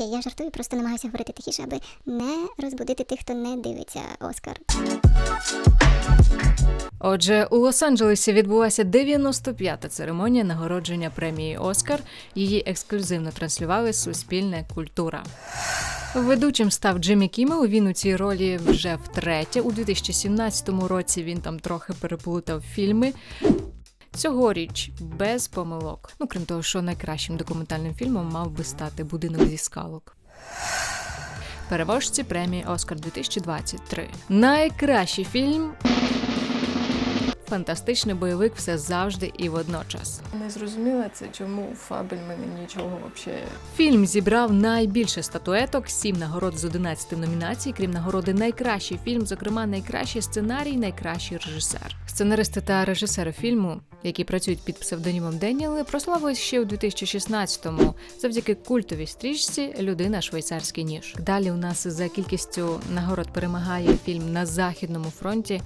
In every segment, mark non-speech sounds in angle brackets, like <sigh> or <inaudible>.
Окей, я жартую, просто намагаюся говорити тихіше, аби не розбудити тих, хто не дивиться Оскар. Отже, у Лос-Анджелесі відбулася 95-та церемонія нагородження премії Оскар. Її ексклюзивно транслювали Суспільне культура. Ведучим став Джиммі Кіммел. Він у цій ролі вже втретє. У 2017 році він там трохи переплутав фільми. Цьогоріч без помилок. Ну крім того, що найкращим документальним фільмом мав би стати будинок зі скалок. Переможці премії Оскар 2023. Найкращий фільм. Фантастичний бойовик все завжди і водночас. Не зрозуміла це, чому у Фабельмана нічого взагалі. Фільм зібрав найбільше статуеток, сім нагород з 11 номінацій, крім нагороди найкращий фільм, зокрема найкращий сценарій, найкращий режисер. Сценаристи та режисери фільму, які працюють під псевдонімом Деніели, прославились ще у 2016-му завдяки культовій стрічці Людина швейцарський ніж. Далі у нас за кількістю нагород перемагає фільм на західному фронті.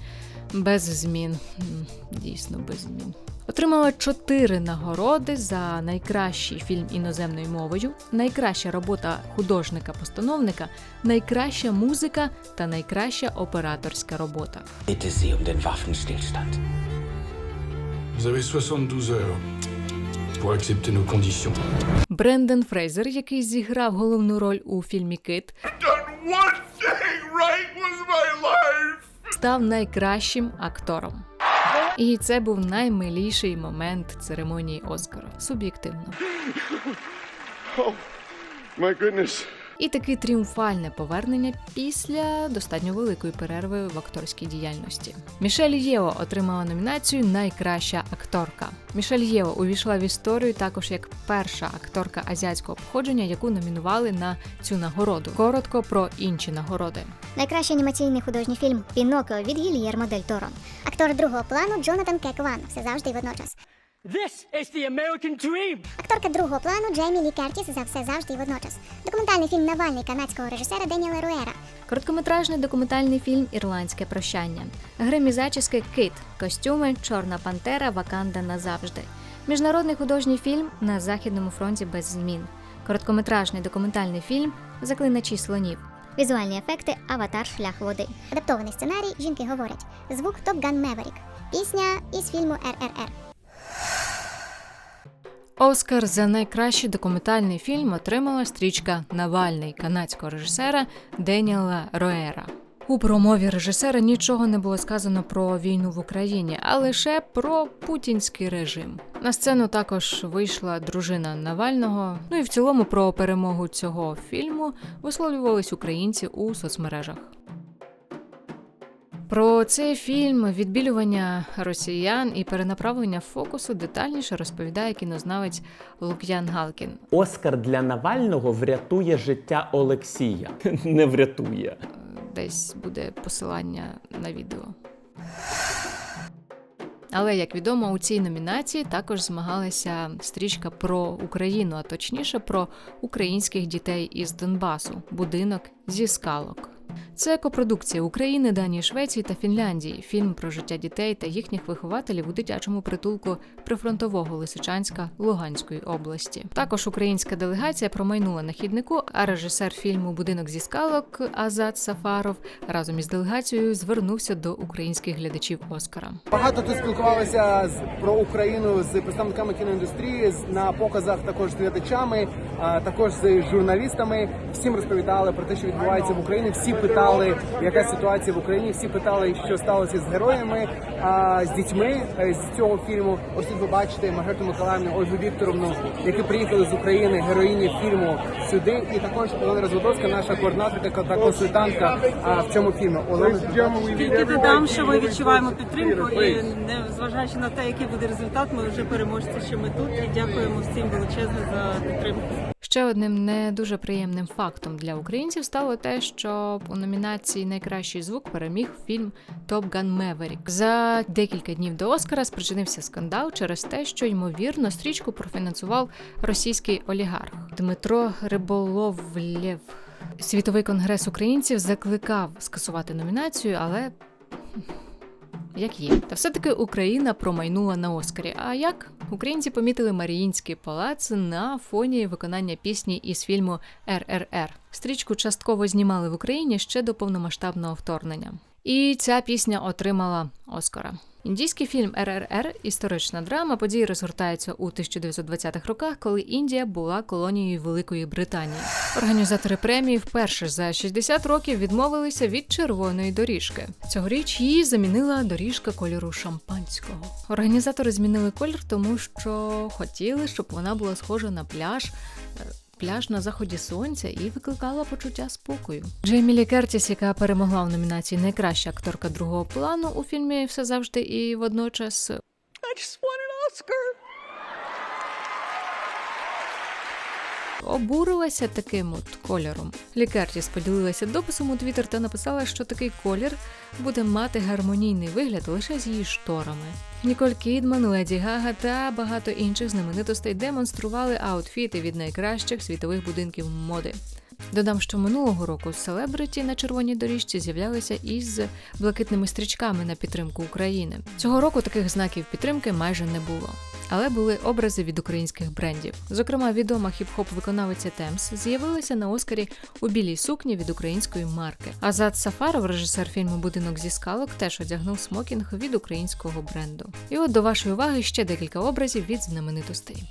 Без змін, дійсно без змін. Отримала чотири нагороди за найкращий фільм іноземною мовою, найкраща робота художника-постановника, найкраща музика та найкраща операторська робота. Bitte Sie den Waffenstillstand. Vous avez 72 heures pour accepter nos conditions. Брендон Фрейзер, який зіграв головну роль у фільмі Кит, right став найкращим актором. І це був наймиліший момент церемонії Оскара. Суб'єктивно. My goodness. І таке тріумфальне повернення після достатньо великої перерви в акторській діяльності. Мішель Єво отримала номінацію Найкраща акторка. Мішель Єво увійшла в історію також як перша акторка азіатського походження, яку номінували на цю нагороду. Коротко про інші нагороди. Найкращий анімаційний художній фільм Пінокіо від Гільєрмо Дель Торо. Актор другого плану Джонатан Кек Ван. Все завжди і водночас. This is the American dream. Акторка другого плану Джеймі Лі Кертіс за все завжди і водночас. Документальний фільм Навальний канадського режисера Деніела Руера. Короткометражний документальний фільм Ірландське прощання. Гримі зачіски Кит. Костюми Чорна Пантера Ваканда назавжди. Міжнародний художній фільм на Західному фронті без змін. Короткометражний документальний фільм Заклиначі слонів. Візуальні ефекти Аватар Шлях води. Адаптований сценарій Жінки говорять. Звук Топ Ган Меверік. Пісня із фільму РРР. Оскар за найкращий документальний фільм отримала стрічка Навальний канадського режисера Деніела Роера. У промові режисера нічого не було сказано про війну в Україні, а лише про путінський режим. На сцену також вийшла дружина Навального. Ну і в цілому про перемогу цього фільму висловлювались українці у соцмережах. Про цей фільм відбілювання росіян і перенаправлення фокусу детальніше розповідає кінознавець Лук'ян Галкін. Оскар для Навального врятує життя Олексія. <laughs> Не врятує. Десь буде посилання на відео. Але як відомо, у цій номінації також змагалася стрічка про Україну, а точніше про українських дітей із Донбасу будинок зі скалок. Це копродукція України, Данії, Швеції та Фінляндії. Фільм про життя дітей та їхніх вихователів у дитячому притулку прифронтового Лисичанська Луганської області. Також українська делегація промайнула на хіднику, а режисер фільму Будинок зі скалок Азат Сафаров разом із делегацією звернувся до українських глядачів Оскара. Багато тут спілкувалися про Україну з представниками кіноіндустрії з- на показах, також з глядачами, а також з журналістами. Всім розповідали про те, що відбувається в Україні. Всі питали, яка ситуація в Україні. Всі питали, що сталося з героями, а з дітьми е, з цього фільму. Ось тут ви бачите Маргариту Миколаївну, Ольгу Вікторовну, які приїхали з України, героїні фільму сюди. І також Олена Розводовська, наша координаторка та консультантка в цьому фільмі. Олена Тільки додам, що ми відчуваємо підтримку, і не зважаючи на те, який буде результат, ми вже переможці, що ми тут. І дякуємо всім величезно за підтримку. Ще одним не дуже приємним фактом для українців стало те, що у номінації Найкращий звук переміг фільм Топ Ган Меверік. За декілька днів до Оскара спричинився скандал через те, що ймовірно стрічку профінансував російський олігарх Дмитро Риболовлєв. Світовий конгрес українців закликав скасувати номінацію, але як є. Та все-таки Україна промайнула на Оскарі. А як українці помітили Маріїнський палац на фоні виконання пісні із фільму РРР. Стрічку частково знімали в Україні ще до повномасштабного вторгнення. І ця пісня отримала Оскара. Індійський фільм РРР історична драма. Події розгортаються у 1920-х роках, коли Індія була колонією Великої Британії. Організатори премії вперше за 60 років відмовилися від червоної доріжки. Цьогоріч її замінила доріжка кольору шампанського. Організатори змінили колір, тому що хотіли, щоб вона була схожа на пляж. е, Пляж на заході сонця і викликала почуття спокою. Джеймі Лі Кертіс, яка перемогла в номінації Найкраща акторка другого плану у фільмі Все завжди і водночас обурилася таким от кольором. Лікартіс поділилася дописом у Твіттер та написала, що такий колір буде мати гармонійний вигляд лише з її шторами. Ніколь Кідман, Леді Гага та багато інших знаменитостей демонстрували аутфіти від найкращих світових будинків моди. Додам, що минулого року селебриті на червоній доріжці з'являлися із блакитними стрічками на підтримку України. Цього року таких знаків підтримки майже не було. Але були образи від українських брендів. Зокрема, відома хіп-хоп виконавиця Темс з'явилася на Оскарі у білій сукні від української марки. Азат Сафаров, режисер фільму Будинок зі скалок, теж одягнув смокінг від українського бренду. І от до вашої уваги ще декілька образів від знаменитостей.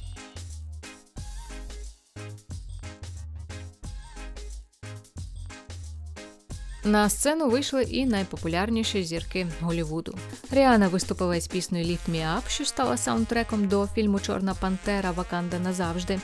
На сцену вийшли і найпопулярніші зірки Голлівуду. Ріана виступила із піснею Lift Me Up, що стала саундтреком до фільму Чорна Пантера Ваканда назавжди.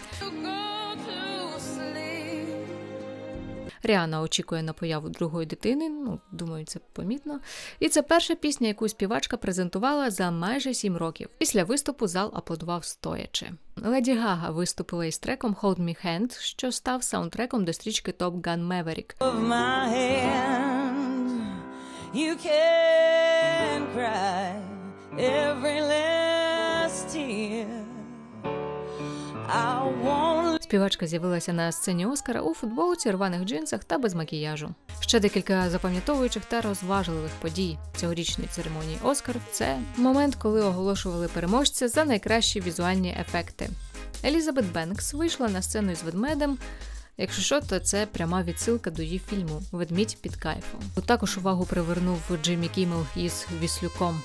Ріана очікує на появу другої дитини. Ну, думаю, це помітно. І це перша пісня, яку співачка презентувала за майже сім років. Після виступу зал аплодував стоячи. Леді Гага виступила із треком Hold Me Hand, що став саундтреком до стрічки Top Gun Maverick. You can cry every last tear. I won't Співачка з'явилася на сцені Оскара у футболці, рваних джинсах та без макіяжу. Ще декілька запам'ятовуючих та розважливих подій цьогорічної церемонії Оскар. Це момент, коли оголошували переможця за найкращі візуальні ефекти. Елізабет Бенкс вийшла на сцену із ведмедем. Якщо що, то це пряма відсилка до її фільму Ведмідь під кайфом. Також увагу привернув Джиммі Кіммел із Віслюком.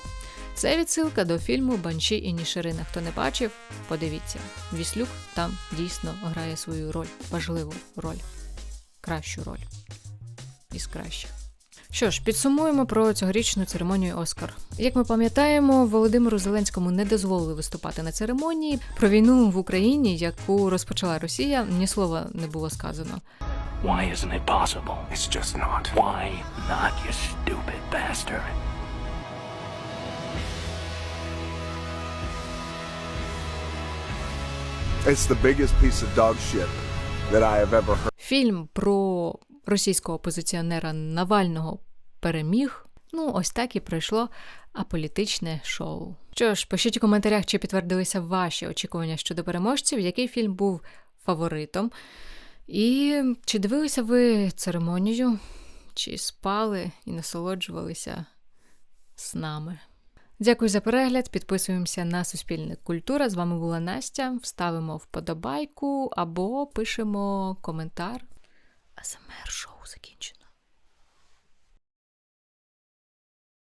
Це відсилка до фільму Банші і Ніширина. Хто не бачив, подивіться. Віслюк там дійсно грає свою роль, важливу роль, кращу роль із кращих. Що ж, підсумуємо про цьогорічну церемонію Оскар. Як ми пам'ятаємо, Володимиру Зеленському не дозволили виступати на церемонії. Про війну в Україні, яку розпочала Росія, ні слова не було сказано. Why isn't it possible? It's just not. Why not, you stupid bastard? It's the biggest piece of dog shit that I have ever heard. Фільм про російського опозиціонера Навального переміг. Ну, ось так і пройшло аполітичне шоу. Що ж, пишіть у коментарях, чи підтвердилися ваші очікування щодо переможців, який фільм був фаворитом. І чи дивилися ви церемонію, чи спали і насолоджувалися з нами. Дякую за перегляд. Підписуємося на Суспільне Культура. З вами була Настя. Вставимо вподобайку або пишемо коментар. АСМР шоу закінчено.